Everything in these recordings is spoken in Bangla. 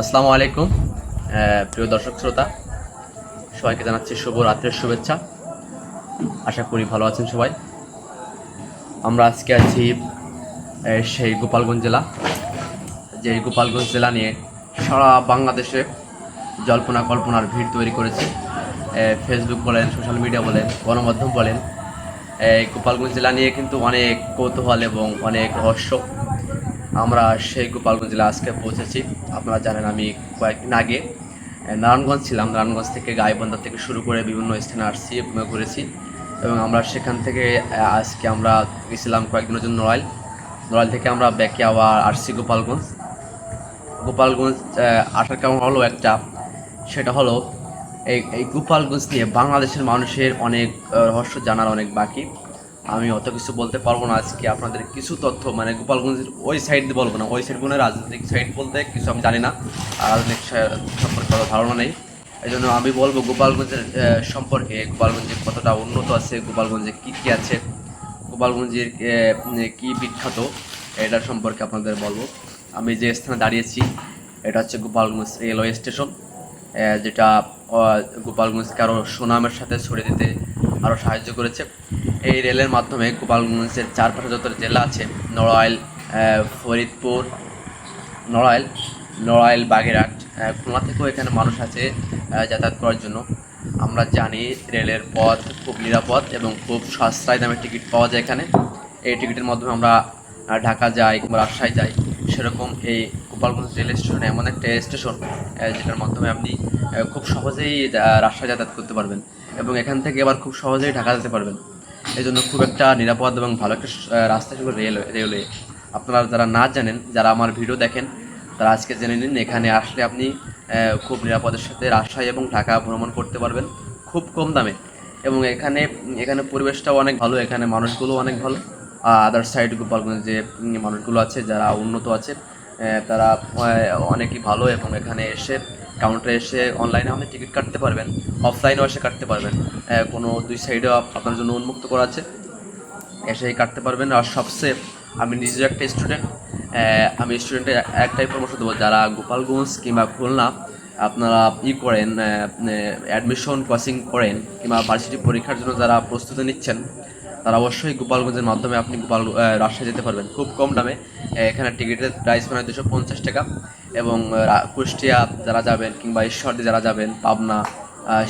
আসসালামু আলাইকুম। প্রিয় দর্শক শ্রোতা, সবাইকে জানাচ্ছি শুভ রাত্রের শুভেচ্ছা। আশা করি ভালো আছেন সবাই। আমরা আজকে আছি সেই গোপালগঞ্জ জেলা। যে গোপালগঞ্জ জেলা নিয়ে সারা বাংলাদেশে জল্পনা কল্পনার ভিড় তৈরি করেছে। ফেসবুক বলেন সোশ্যাল মিডিয়া বলেন, গণমাধ্যম বলেন। গোপালগঞ্জ জেলা নিয়ে কিন্তু অনেক কৌতূহল এবং অনেক রহস্য। আমরা সেই গোপালগঞ্জ জেলা আজকে পৌঁছেছি। আপনারা জানেন আমি কয়েকদিন আগে নারায়ণগঞ্জ ছিলাম। নারায়ণগঞ্জ থেকে গাইবান্ধা থেকে শুরু করে বিভিন্ন স্থানে আসছি ঘুরেছি। এবং আমরা সেখান থেকে আজকে আমরা গেছিলাম কয়েকদিনের জন্য নড়াইল। নড়াইল থেকে আমরা ব্যাকে আবার আসছি গোপালগঞ্জ। গোপালগঞ্জ আসার কারণ হলো একটা, সেটা হলো এই এই গোপালগঞ্জ নিয়ে বাংলাদেশের মানুষের অনেক রহস্য জানার অনেক বাকি। আমি অত কিছু বলতে পারব না আজকে। আপনাদের কিছু তথ্য মানে গোপালগঞ্জের ওই সাইড দিয়ে বলব না ওই সাইড কোনো রাজনৈতিক সাইড বলতে কিছু আমি জানি না। রাজনৈতিক সম্পর্কে ধারণা নেই। এই জন্য আমি বলব গোপালগঞ্জের সম্পর্কে গোপালগঞ্জে কতটা উন্নত আছে গোপালগঞ্জে কী কী আছে গোপালগঞ্জের উম, কি বিখ্যাত এটার সম্পর্কে আপনাদের বলব। আমি যে স্থানে দাঁড়িয়েছি এটা হচ্ছে গোপালগঞ্জ রেলওয়ে স্টেশন যেটা গোপালগঞ্জকে আরও সুনামের সাথে ছড়িয়ে দিতে আরও সাহায্য করেছে। এই রেলের মাধ্যমে গোপালগঞ্জের চারপাশে যত জেলা আছে, নড়াইল ফরিদপুর, নড়াইল নড়াইল, বাগেরহাট খুলনা থেকেও এখানে মানুষ আছে যাতায়াত করার জন্য। আমরা জানি রেলের পথ খুব নিরাপদ এবং খুব সাশ্রয় দামে টিকিট পাওয়া যায় এখানে। এই টিকিটের মাধ্যমে আমরা ঢাকা যাই কিংবা রাজশাহী যাই, সেরকম এই গোপালগঞ্জ রেল স্টেশন এমন একটা স্টেশন যেটার মাধ্যমে আপনি খুব সহজেই রাজশাহী যাতায়াত করতে পারবেন এবং এখান থেকে আবার খুব সহজেই ঢাকা যেতে পারবেন। এই জন্য খুব একটা নিরাপদ এবং ভালো একটা রাস্তা ছিল রেল, রেলওয়ে। আপনারা যারা না জানেন, যারা আমার ভিডিও দেখেন, তারা আজকে জেনে নিন, এখানে আসলে আপনি খুব নিরাপদের সাথে রাজশাহী এবং ঢাকা ভ্রমণ করতে পারবেন খুব কম দামে। এবং এখানে এখানে পরিবেশটাও অনেক ভালো, এখানে মানুষগুলো অনেক ভালো। আদার সাইড গোপালগঞ্জ যে মানুষগুলো আছে, যারা উন্নত আছে তারা অনেকই ভালো এবং এখানে এসে কাউন্টারে এসে অনলাইনে আপনি টিকিট কাটতে পারবেন অফলাইনেও এসে কাটতে পারবেন। কোনো দুই সাইডেও আপনার জন্য উন্মুক্ত করা আছে। এসেই কাটতে পারবেন। আর সবচেয়ে, আমি নিজেও একটা স্টুডেন্ট আমি স্টুডেন্টে একটাই পরামর্শ দেবো, যারা গোপালগঞ্জ কিংবা খুলনা, আপনারা ই করেন অ্যাডমিশন কোচিং করেন কিংবা ভার্সিটি পরীক্ষার জন্য যারা প্রস্তুতি নিচ্ছেন তারা অবশ্যই গোপালগঞ্জের মাধ্যমে আপনি গোপাল রাজশাহী যেতে পারবেন। খুব কম দামে এখানে টিকিটের প্রাইস মানে দুশো পঞ্চাশ টাকা। এবং কুষ্টিয়া যারা যাবেন কিংবা ঈশ্বরদী যারা যাবেন, পাবনা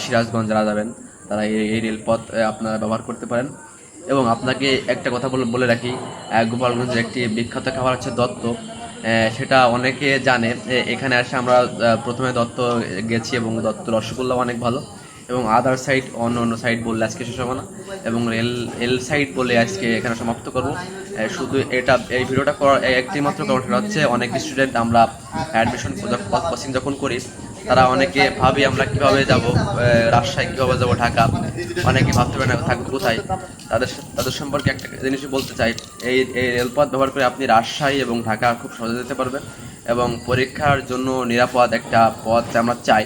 সিরাজগঞ্জ যারা যাবেন, তারা এই রেলপথ আপনারা ব্যবহার করতে পারেন। এবং আপনাকে একটা কথা বলে বলে রাখি গোপালগঞ্জের একটি বিখ্যাত খাবার হচ্ছে দত্ত। সেটা অনেকে জানে এখানে এসে আমরা প্রথমে দত্ত গেছি এবং দত্ত রসগোল্লা অনেক ভালো। এবং আদার সাইড অন্য অন্য সাইড বললে আজকে শেষ হবে না। এবং রেল এল সাইড বলে আজকে এখানে সমাপ্ত করব। শুধু এটা, এই ভিডিওটা করার একটি মাত্র কারণ সেটা হচ্ছে অনেক স্টুডেন্ট আমরা অ্যাডমিশন কোচিং যখন করি, তারা অনেকে ভাবি আমরা কীভাবে যাব রাজশাহী, কীভাবে যাব ঢাকা। অনেকে ভাবতে পারে না থাকব কোথায়। তাদের তাদের সম্পর্কে একটা জিনিস বলতে চাই। এই এই রেলপথ ব্যবহার করে আপনি রাজশাহী এবং ঢাকা খুব সহজে যেতে পারবেন। এবং পরীক্ষার জন্য নিরাপদ একটা পথ আমরা চাই।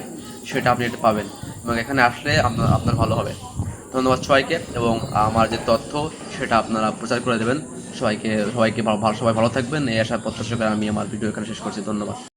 সেটা আপনি এটা পাবেন এবং এখানে আসলে আপনার আপনার ভালো হবে। ধন্যবাদ সবাইকে এবং আমার যে তথ্য সেটা আপনারা প্রচার করে দেবেন। সবাইকে সবাইকে ভালো, সবাই ভালো থাকবেন। এই আশা প্রত্যাশা করে আমি আমার ভিডিও এখানে শেষ করছি। ধন্যবাদ।